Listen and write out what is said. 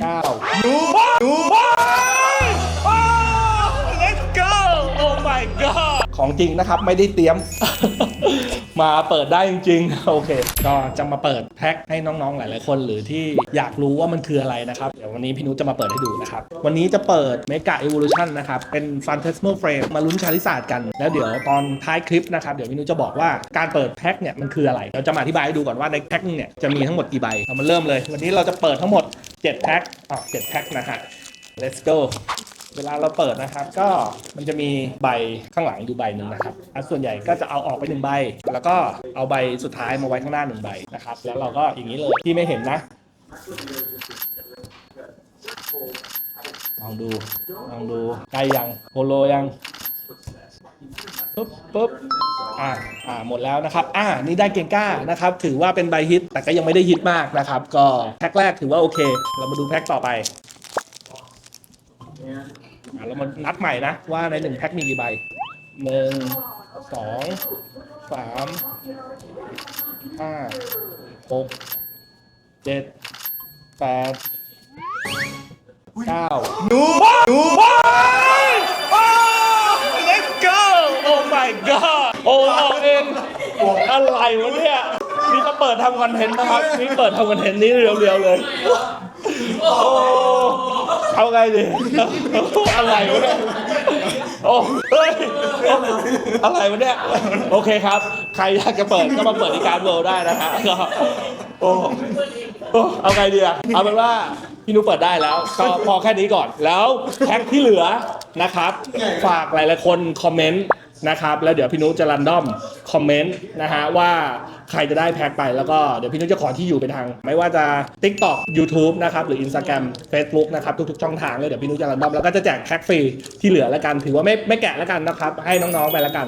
เก้าดูดู Let's go Oh my god ของจริงนะครับไม่ได้เตรียม มาเปิดได้จริงๆ โอเค ก็จะมาเปิดแพ็คให้น้องๆ หลายๆ คนหรือที่อยากรู้ว่ามันคืออะไรนะครับ เดี๋ยววันนี้พี่นุชจะมาเปิดให้ดูนะครับ วันนี้จะเปิด Mega Evolution นะครับ เป็น Phantasmal Frame มาลุ้นชาลิศาสตร์กัน แล้วเดี๋ยวตอนท้ายคลิปนะครับ เดี๋ยวพี่นุชจะบอกว่าการเปิดแพ็คเนี่ยมันคืออะไร เราจะมาอธิบายให้ดูก่อนว่าในแพ็คนึงเนี่ยจะมีทั้งหมดกี่ใบ เรามาเริ่มเลย วันนี้เราจะเปิดทั้งหมด 7แพ็คอ๋อ7แพ็คนะฮะ let's go เวลาเราเปิดนะครับก็มันจะมีใบข้างหลังอยู่ใบหนึ่งนะครับส่วนใหญ่ก็จะเอาออกไปหนึ่งใบ แล้วก็เอาใบสุดท้ายมาไว้ข้างหน้าหนึ่งใบนะครับ แล้วเราก็อย่างนี้เลยที่ไม่เห็นนะลองดูลองดูใกล้ยังโฮโลยัง ปุ๊บปุ๊บอ่าอ่าหมดแล้วนะครับ อ่านี่ได้เกงก้านะครับ ถือว่าเป็นใบฮิต แต่ก็ยังไม่ได้ฮิตมากนะครับ ก็แพ็คแรกถือว่าโอเค เรามาดูแพ็คต่อไปอะเรามานับใหม่นะ ว่าในหนึ่งแพ็คมีกี่ใบหนึ่งสองสามห้าหกเจ็ดแปดเก้า งอะไรวะเนี่ยนี่ก็เปิดทำคอนเทนต์นะครับนี่เปิดทำคอนเทนต์นี้เรียวๆเลยโอ้เอาไงดีอะไรวะเนี่ยโอ้เฮ้ยอะไรวะเนี่ยโอเคครับ ใครอยากจะเปิดก็มาเปิดที่การเวิลได้นะฮะก็โอ้โอ้เอาไงดีอะเอาเป็นว่าพี่นุเปิดได้แล้วก็พอแค่นี้ก่อนแล้วแพ็คที่เหลือนะครับ ฝากหลายๆคนคอมเมนต์ นะครับแล้วเดี๋ยวพี่นุจะรันดอมคอมเมนต์นะฮะว่าใครจะได้แพ็คไปแล้วก็เดี๋ยวพี่นุจะขอที่อยู่ไปทาง ไม่ว่าจะ TikTok YouTube นะครับหรือ Instagram Facebook นะครับทุกๆช่องทางเลยเดี๋ยวพี่นุจะรันดอมแล้วก็จะแจกแพ็คฟรีที่เหลือแล้วกันถือว่าไม่ไม่แกะแล้วกันนะครับให้น้องๆไปแล้วกัน